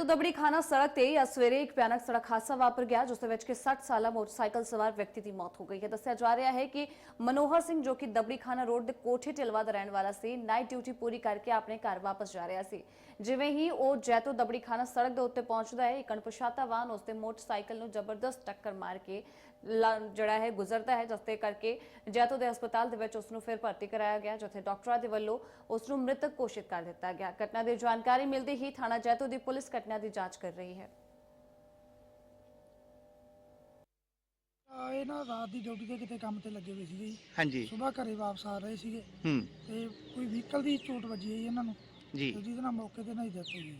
ਜੈਤੋ ਦਬੜੀ ਖਾਨਾ ਸੜਕ ਤੇ ਅੱਜ ਸਵੇਰੇ ਇੱਕ ਭਿਆਨਕ ਸੜਕ ਹਾਦਸਾ ਵਾਪਰ ਗਿਆ ਜਿਸ ਦੇ ਵਿੱਚ ਕਿ 60 ਸਾਲਾ ਮੋਟਰਸਾਈਕਲ ਸਵਾਰ ਵਿਅਕਤੀ ਦੀ ਮੌਤ ਹੋ ਗਈ ਹੈ ਦੱਸਿਆ ਜਾ ਰਿਹਾ ਹੈ ਕਿ ਮਨੋਹਰ ਸਿੰਘ ਜੋ ਕਿ ਦਬੜੀ ਖਾਨਾ ਰੋਡ ਦੇ ਕੋਠੇ ਢਿਲਵਾ ਦਾ ਰਹਿਣ ਵਾਲਾ ਸੀ ਨਾਈਟ ਡਿਊਟੀ ਪੂਰੀ ਕਰਕੇ ਆਪਣੇ ਘਰ ਵਾਪਸ ਜਾ ਰਿਹਾ ਸੀ ਜਿਵੇਂ ਹੀ ਉਹ ਜੈਤੋ ਦਬੜੀ ਖਾਨਾ ਸੜਕ ਦੇ ਉੱਤੇ ਪਹੁੰਚਦਾ ਹੈ ਇੱਕ ਅਣਪਛਾਤਾ ਵਾਹਨ ਉਸ ਦੇ ਮੋਟਰਸਾਈਕਲ ਨੂੰ ਜ਼ਬਰਦਸਤ ਟੱਕਰ ਮਾਰ ਕੇ ਜਿਹੜਾ ਹੈ ਗੁਜ਼ਰਦਾ ਹੈ ਜਿਸ ਦੇ ਕਰਕੇ ਜੈਤੋ ਦੇ ਹਸਪਤਾਲ ਦੇ ਵਿੱਚ ਉਸ ਨੂੰ ਫਿਰ ਭਰਤੀ ਕਰਾਇਆ ਗਿਆ ਜਿੱਥੇ ਡਾਕਟਰਾਂ ਦੇ ਵੱਲੋਂ ਉਸ ਨੂੰ ਮ੍ਰਿਤਕ ਘੋਸ਼ਿਤ ਕਰ ਦਿੱਤਾ ਗਿਆ ਘਟਨਾ ਦੀ ਜਾਣਕਾਰੀ ਮਿਲਦੇ ਹੀ ਥਾਣਾ ਜੈਤੋ ਦੀ ਪੁਲਿਸ ਘਟਨਾ ਦੀ ਜਾਂਚ ਕਰ ਰਹੀ ਹੈ। ਆ ਇਹ ਨਾ ਰਾਤ ਦੀ ਡਿਊਟੀ ਤੇ ਕਿਤੇ ਕੰਮ ਤੇ ਲੱਗੇ ਹੋਏ ਸੀਗੇ ਜੀ। ਹਾਂਜੀ। ਸਵੇਰ ਘਰੇ ਵਾਪਸ ਆ ਰਹੇ ਸੀਗੇ। ਹੂੰ। ਤੇ ਕੋਈ ਵਹੀਕਲ ਦੀ ਚੋਟ ਵੱਜੀ ਹੈ ਜੀ ਇਹਨਾਂ ਨੂੰ। ਜੀ। ਤੇ ਜਿਹਦੇ ਨਾਲ ਮੌਕੇ ਤੇ ਨਹੀਂ ਦਿੱਤੀ ਗਈ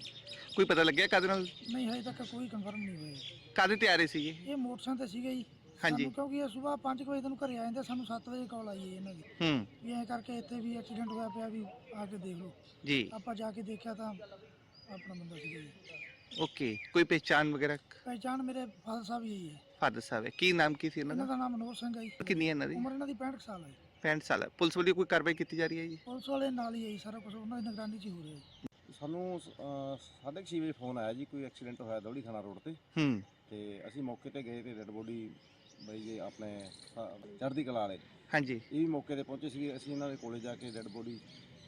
ਕੋਈ ਪਤਾ ਲੱਗਿਆ ਕਦ ਨਾਲ? ਨਹੀਂ ਹਜੇ ਤੱਕ ਕੋਈ ਕਨਫਰਮ ਨਹੀਂ ਹੋਇਆ। ਕਾਦੇ ਤੇ ਆ ਰਹੇ ਸੀਗੇ? ਇਹ ਮੋਟਰਸਾਈਕਲ ਤੇ ਸੀਗੇ ਜੀ। ਹਾਂਜੀ। ਸਾਨੂੰ ਕਿਉਂਕਿ ਇਹ ਸਵੇਰ 5 ਵਜੇ ਤੈਨੂੰ ਘਰੇ ਆ ਜਾਂਦੇ ਸਾਨੂੰ 7 ਵਜੇ ਕਾਲ ਆਈ ਹੈ ਇਹਨਾਂ ਦੀ। ਹੂੰ। ਵੀ ਐਂ ਕਰਕੇ ਇੱਥੇ ਵੀ ਐਕਸੀਡੈਂਟ ਹੋਇਆ ਪਿਆ ਵੀ ਆ ਕੇ ਦੇਖ ਲਓ। ਜੀ। ਆਪਾਂ ਜਾ ਕੇ ਦੇਖਿਆ ਤਾਂ ਆਪਣਾ ਬੰਦਾ ਸੀਗਾ ਜੀ। ਓਕੇ ਕੋਈ ਪਹਿਚਾਨ ਵਗੈਰਾ? ਪਹਿਚਾਣ ਮੇਰੇ ਫਾਦਰ ਸਾਹਿਬ ਹੀ ਹੈ ਫਾਦਰ ਸਾਹਿਬ ਹੈ। ਕੀ ਨਾਮ ਕੀ ਸੀ ਇਹਨਾਂ ਇਹਨਾਂ ਦਾ ਦਾ ਨਾਮ ਮਨੋਹਰ ਸਿੰਘ ਹੈ ਜੀ। ਕਿੰਨੀ ਹੈ ਇਹਨਾਂ ਦੀ? ਉਮਰ ਇਹਨਾਂ ਦੀ 65 ਕੁ ਸਾਲ ਹੈ ਜੀ। 65 ਸਾਲ ਹੈ। ਪੁਲਿਸ ਵੱਲੋਂ ਕੋਈ ਕਾਰਵਾਈ ਕੀਤੀ ਜਾ ਰਹੀ ਹੈ ਜੀ? ਪੁਲਿਸ ਵਾਲੇ ਨਾਲ ਹੀ ਹੈ ਜੀ ਸਾਰਾ ਕੁਝ ਉਹਨਾਂ ਦੀ ਨਿਗਰਾਨੀ 'ਚ ਹੀ ਹੋ ਰਿਹਾ ਜੀ। ਸਾਨੂੰ ਅਹ, ਸਾਢੇ ਕੁ ਛੇ ਵਜੇ ਫੋਨ ਆਇਆ ਜੀ ਕੋਈ ਐਕਸੀਡੈਂਟ ਹੋਇਆ ਦੌੜੀ ਖਾਨਾ ਰੋਡ ਤੇ। ਹੂੰ। ਤੇ ਅਸੀਂ ਮੌਕੇ ਤੇ ਗਏ ਤੇ ਡੈਡ ਬੋਡੀ ਬਈ ਜੀ ਆਪਣੇ ਅਹ, ਚੜ੍ਹਦੀ ਕਲਾ ਵਾਲੇ। ਹਾਂਜੀ। ਇਹ ਵੀ ਮੌਕੇ ਤੇ ਪਹੁੰਚੇ ਸੀਗੇ। ਅਸੀਂ ਇਹਨਾਂ ਦੇ ਕੋਲੇ ਜਾ ਕੇ ਡੈਡ ਬੋਡੀ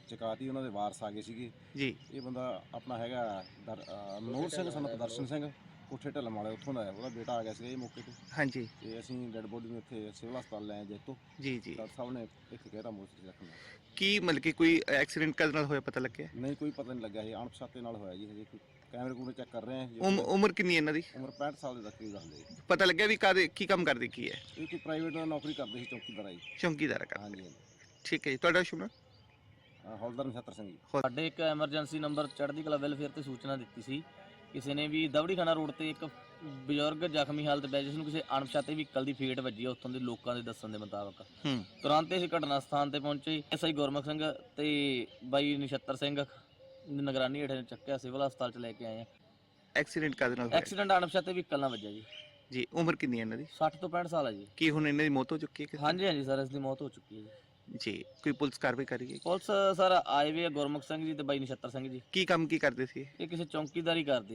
ਚਕਾਤੀ ਉਹਨਾਂ ਦੇ ਵਾਰਸ ਆ ਗਏ ਸੀਗੇ। ਜੀ। ਇਹ ਬੰਦਾ ਆਪਣਾ ਹੈਗਾ ਦਰ- ਅਹ, ਮਨੋਹਰ ਸਿੰਘ ਸਾਨੂੰ ਦਰਸ਼ਨ ਸਿੰਘ ਕੋਠੇ ਢਲਮ ਵਾਲੇ ਉੱਥੋਂ ਦਾ ਹੈ। ਉਹਦਾ ਬੇਟਾ ਆ ਗਿਆ ਸੀਗਾ ਇਹ ਮੌਕੇ ਤੇ। ਹਾਂਜੀ। ਤੇ ਅਸੀਂ ਡੈਡ ਬੋਡੀ ਨੂੰ ਇੱਥੇ ਸਿਵਲ ਹਸਪਤਾਲ ਲੈ ਜੈਤੋ ਜੀ ਜੀ। ਡਾਕਟਰ ਸਾਹਿਬ ਨੇ ਇੱਥੇ ਕਹਿਤਾ ਮੋਸਟ ਰੱਖਣਾ ਕੀ ਮਤਲਬ ਕਿ ਕੋਈ ਐਕਸੀਡੈਂਟ ਕਦ ਨਾਲ ਹੋਇਆ ਪਤਾ ਲੱਗਿਆ? ਨਹੀਂ ਕੋਈ ਪਤਾ ਨਹੀਂ ਲੱਗਿਆ। ਇਹ ਅਣਪਛਾਤੇ ਨਾਲ ਹੋਇਆ ਜੀ ਹਜੇ ਕੋਈ ਕੈਮਰੇ ਕੂਮਰੇ ਚੈੱਕ ਕਰ ਰਹੇ ਹਾਂ। ਜੀ। ਉਮ- ਉਮਰ ਕਿੰਨੀ ਹੈ ਇਹਨਾਂ ਦੀ? ਉਮਰ 65 ਸਾਲ ਦੇ ਤੱਕ ਹੀ ਦੱਸਦੇ ਜੀ। ਪਤਾ ਲੱਗਿਆ ਵੀ ਕਾਦੇ ਕੀ ਕੰਮ ਕਰਦੇ ਕੀ ਹੈ? ਇਹ ਕੋਈ ਪ੍ਰਾਈਵੇਟ ਨੌਕਰੀ ਕਰਦੇ ਸੀ ਚੌਕੀਦਾਰ ਆ ਜੀ। ਚੌਂਕੀਦਾਰ ਕਰ ਹਾਂਜੀ ਹਾਂਜੀ। ਠੀਕ ਹੈ ਜੀ। ਤੁਹਾਡਾ ਸ਼ੁਭ ਨਾਮ? ਹੌਲਦਾਰ ਨਛੱਤਰ ਸਿੰਘ ਜੀ। ਸਾਡੇ ਇੱਕ ਐਮਰਜੈਂਸੀ ਨੰਬਰ ਚੜ੍ਹਦੀ ਕਲਾ ਵੈਲਫੇਅਰ ਤੇ ਸੂਚਨਾ ਦਿੱਤੀ ਸੀ। ਕਿਸੇ ਨੇ ਵੀ ਦਵੜੀ ਖਾਨਾ ਰੋਡ ਤੇ ਇੱਕ ਬਜ਼ੁਰਗ ਜ਼ਖਮੀ ਹਾਲਤ ਵਿੱਚ ਜਿਸ ਨੂੰ ਕਿਸੇ ਅਣਪਛਾਤੇ ਵਹੀਕਲ ਦੀ ਫੇਟ ਵੱਜੀ ਹੈ ਉੱਥੋਂ ਦੇ ਲੋਕਾਂ ਦੇ ਦੱਸਣ ਦੇ ਮੁਤਾਬਕ। ਤੁਰੰਤ ਇਸ ਘਟਨਾ ਸਥਾਨ ਤੇ ਪਹੁੰਚੇ। ਐਸਆਈ ਗੁਰਮੁਖ ਸਿੰਘ ਤੇ ਬਾਈ ਨਛੱਤਰ ਸਿੰਘ ਦੀ ਨਿਗਰਾਨੀ ਹੇਠ ਚੱਕਿਆ ਸਿਵਲ ਹਸਪਤਾਲ ਚ ਲੈ ਕੇ ਆਏ ਆ। ਐਕਸੀਡੈਂਟ ਕਦ ਨਾਲ ਹੋਇਆ? ਐਕਸੀਡੈਂਟ ਅਣਪਛਾਤੇ ਵਹੀਕਲ ਨਾਲ ਵੱਜਿਆ ਜੀ। ਜੀ ਉਮਰ ਕਿੰਨੀ ਹੈ ਇਹਨਾਂ ਦੀ? 60 ਤੋਂ 65 ਸਾਲ ਹੈ ਜੀ। ਕੀ ਹੁਣ ਇਹਨਾਂ ਦੀ ਮੌਤ ਹੋ ਚੁੱਕੀ ਹੈ? ਹਾਂਜੀ ਹਾਂਜੀ ਸਰ ਇਸ ਦੀ ਮੌਤ ਹੋ ਚੁੱਕੀ ਹੈ ਜੀ। ਜੀ ਕੋਈ ਪੁਲਿਸ ਕਾਰਵਾਈ ਕਰ ਹੈ? ਪੁਲਿਸ ਸਰ ਆਏ ਵੇ ਆ ਗੁਰਮੁਖ ਸਿੰਘ ਜੀ ਤੇ ਬਾਈ ਨਛੱਤਰ ਸਿੰਘ ਜੀ। ਕੀ ਕੰਮ ਕੀ ਕਰਦੇ ਸੀ? ਇਹ ਕਿਸੇ ਚੌਂਕੀਦਾਰੀ ਕਰਦੇ।